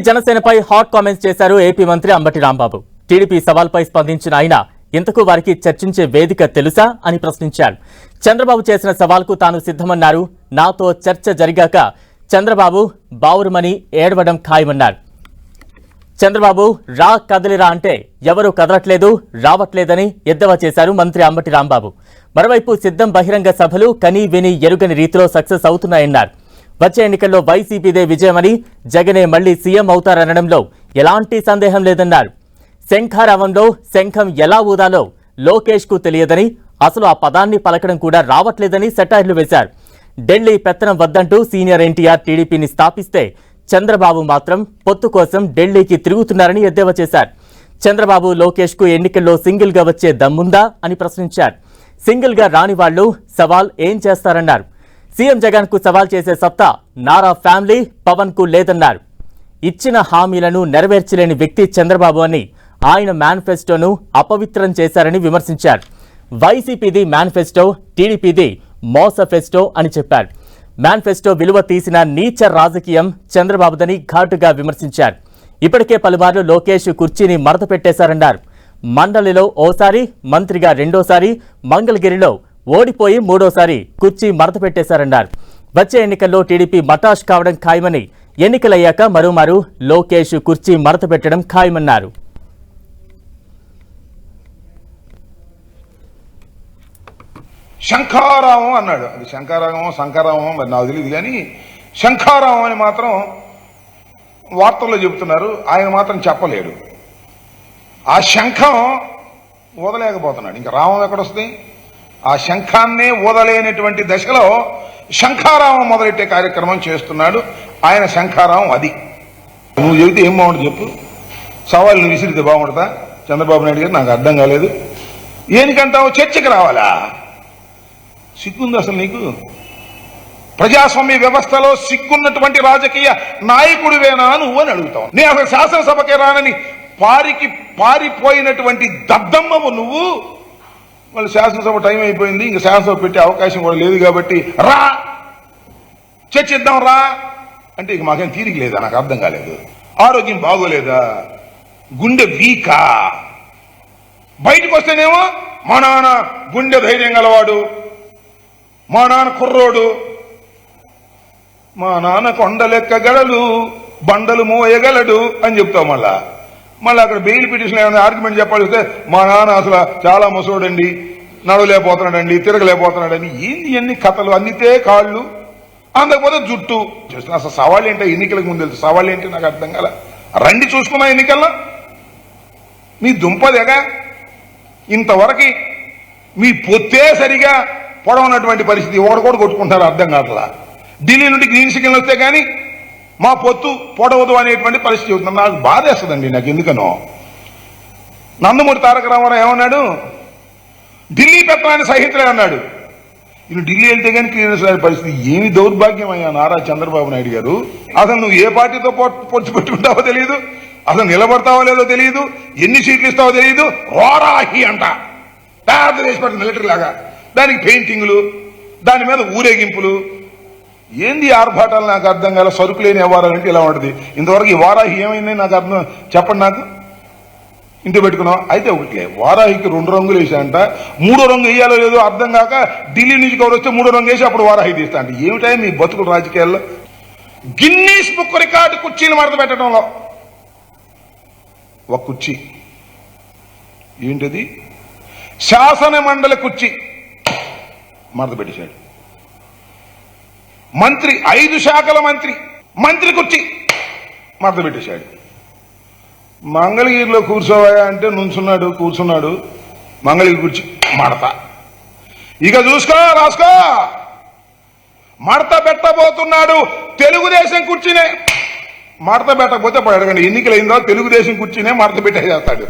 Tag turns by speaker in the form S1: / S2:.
S1: జనసేనపై hot comments చేశారు AP మంత్రి Ambati Rambabu. TDP సవాల్పై స్పందించిన ఆయన ఇంతకు వారికి చర్చించే వేదిక తెలుసా? అని ప్రశ్నించారు. చంద్రబాబు చేసిన సవాల్కు తాను సిద్ధమన్నారు. నాతో చర్చ జరిగాక చంద్రబాబు బావురుమని ఏడవడం ఖాయమన్నారు. చంద్రబాబు రా కదలిరా అంటే ఎవరూ కదలట్లేదు రావట్లేదని ఎద్దేవా చేశారు మంత్రి అంబటి రాంబాబు. మరోవైపు సిద్ధం బహిరంగ సభలు కనీ విని ఎరుగని రీతిలో సక్సెస్ అవుతున్నాయన్నారు. వచ్చే ఎన్నికల్లో వైసీపీదే విజయమని జగనే మళ్ళీ సీఎం అవుతారనడంలో ఎలాంటి సందేహం లేదన్నారు. శంఖారావంలో శంఖం ఎలా ఊదాలో లోకేష్కు తెలియదని అసలు ఆ పదాన్ని పలకడం కూడా రావట్లేదని సెటైర్లు వేశారు. ఢిల్లీ పెత్తనం వద్దంటూ సీనియర్ ఎన్టీఆర్ టీడీపీని స్థాపిస్తే చంద్రబాబు మాత్రం పొత్తు కోసం ఢిల్లీకి తిరుగుతున్నారని ఎద్దేవా చేశారు. చంద్రబాబు లోకేష్కు ఎన్నికల్లో సింగిల్గా వచ్చే దమ్ముందా అని ప్రశ్నించారు. సింగిల్గా రాని వాళ్ళు సవాల్ ఏం చేస్తారన్నారు. సీఎం జగన్కు సవాల్ చేసే సత్తా నారా ఫ్యామిలీ పవన్కు లేదన్నారు. ఇచ్చిన హామీలను నెరవేర్చలేని వ్యక్తి చంద్రబాబు అని ఆయన మేనిఫెస్టోను అపవిత్రం చేశారని విమర్శించారు. వైసీపీది మేనిఫెస్టో టీడీపీది మోసఫెస్టో అని చెప్పారు. మేనిఫెస్టో విలువ తీసిన నీచ రాజకీయం చంద్రబాబుదని ఘాటుగా విమర్శించారు. ఇప్పటికే పలుమార్లు లోకేష్ కుర్చీని మడత పెట్టేశారన్నారు. మండలిలో ఓసారి మంత్రిగా రెండోసారి మంగళగిరిలో ఓడిపోయి మూడోసారి కుర్చీ మడత పెట్టేశారన్నారు. వచ్చే ఎన్నికల్లో టీడీపీ మటాష్ కావడం ఖాయమని ఎన్నికలయ్యాక మరోమారు లోకేష్ కుర్చీ మడత పెట్టడం ఖాయమన్నారు.
S2: శంఖారావం అన్నాడు. అది శంఖారావం శంఖారామం మరి నాకు తెలియదు కానీ శంఖారావం అని మాత్రం వార్తల్లో చెబుతున్నారు. ఆయన మాత్రం చెప్పలేడు. ఆ శంఖం వదలేకపోతున్నాడు. ఇంకా రావం ఎక్కడొస్తుంది ఆ శంఖాన్నే ఊదలేనటువంటి దశలో శంఖారావం మొదలెట్టే కార్యక్రమం చేస్తున్నాడు. ఆయన శంఖారావం అది. నువ్వు చెబితే ఏం బాగుంటుంది చెప్పు. సవాళ్ళు నువ్వు విసిరితే బాగుంటుందా? చంద్రబాబు నాయుడు గారు నాకు అర్థం కాలేదు. ఏనికంటావు? చర్చకు రావాలా? సిగ్గుంది అసలు నీకు? ప్రజాస్వామ్య వ్యవస్థలో సిగ్గున్నటువంటి రాజకీయ నాయకుడివేనా నువ్వు అని అడుగుతావు. నేను అసలు శాసనసభకే రానని పారికి పారిపోయినటువంటి దద్దమ్మవు నువ్వు. వాళ్ళు శాసనసభ టైం అయిపోయింది ఇంకా శాసనసభ పెట్టే అవకాశం కూడా లేదు కాబట్టి రా! చర్చిద్దాం రా! అంటే ఇక మాకేం తీరిక లేదా? నాకు అర్థం కాలేదు. ఆరోగ్యం బాగోలేదా? గుండె వీకా? బయటకు వస్తేనేమో మా నాన్న గుండె ధైర్యం గలవాడు మా నాన్న కుర్రోడు మా నాన్న కొండలెక్కగలడు బండలు మోయగలడు అని చెప్తావు మళ్ళా. మళ్ళీ అక్కడ బెయిల్ పిటిషన్ ఏమైనా ఆర్గ్యుమెంట్ చెప్పాలి వస్తే మా నాన్న అసలు చాలా ముసోడండి నడవలేకపోతున్నాడండి తిరగలేకపోతున్నాడని ఏంది ఎన్ని కథలు? అందితే కాళ్ళు అందకపోతే జుట్టు. చూస్తున్నా అసలు సవాళ్ళు ఏంటో ఎన్నికలకు ముందు తెలుసు. సవాళ్ళు ఏంటి నాకు అర్థం కాల. రండి చూసుకున్నా ఎన్నికల్లో. మీ దుంపదేగా ఇంతవరకు మీ పొత్తే సరిగా పొడవనటువంటి పరిస్థితి. ఒకటి కూడా కొట్టుకుంటారు అర్థం కావట్లా. ఢిల్లీ నుండి గ్రీన్ సిగ్నల్ వస్తే కానీ మా పొత్తు పొడవదు అనేటువంటి పరిస్థితి అవుతుంది నాకు బాధేస్తుందండి నాకు ఎందుకనో. నందమూరి తారక రామారావు ఏమన్నాడు? ఢిల్లీ పెత్తనాన్ని సహించలే అన్నాడు. ఈయన ఢిల్లీ వెళ్తే కానీ క్లియరెన్స్ లేని పరిస్థితి ఏమి దౌర్భాగ్యం అయ్యా నారా చంద్రబాబు నాయుడు గారు. అసలు నువ్వు ఏ పార్టీతో పొచ్చు పెట్టుకుంటావో తెలియదు అసలు నిలబడతావో లేదో తెలియదు ఎన్ని సీట్లు ఇస్తావో తెలియదు రోరాహి అంట. పెద్ద పార్టీ మిలిటరీ లాగా. దానికి పెయింటింగ్లు దాని మీద ఊరేగింపులు ఏంది ఆర్భాటాలు? నాకు అర్థం కాల సరుకు లేని వ్యవహారాలు అంటే ఇలా ఉంటుంది. ఇంతవరకు ఈ వారాహి ఏమైంది? నాకు అర్థం చెప్పండి నాకు. ఇంటి పెట్టుకున్నాం అయితే ఒకటిలే. వారాహికి రెండు రంగులు వేసాంట మూడో రంగు వేయాలో లేదో అర్థం కాక ఢిల్లీ నుంచి కవర్ వస్తే మూడో రంగు వేసి అప్పుడు వారాహి తీస్తా అంటే. ఏమిటా మీ బతుకుడు రాజకీయాల్లో? గిన్నీస్ బుక్ రికార్డు కుర్చీలు మడత పెట్టడంలో. ఒక కుర్చీ. ఏంటది? శాసన మండలి కుర్చీ. మడత పెట్టేశాడు. మంత్రి ఐదు శాఖల మంత్రి మంత్రి కుర్చీ మడత పెట్టేశాడు. మంగళగిరిలో కూర్చోవాయా అంటే నుంచున్నాడు కూర్చున్నాడు మంగళగిరి కూర్చి మడత. ఇక చూసుకో రాసుకో. మడత పెట్టబోతున్నాడు తెలుగుదేశం కుర్చీనే. మడత పెట్టకపోతే పడగండి అడగండి ఎన్నికలు అయిందో తెలుగుదేశం కుర్చీనే మడత పెట్టేసేస్తాడు.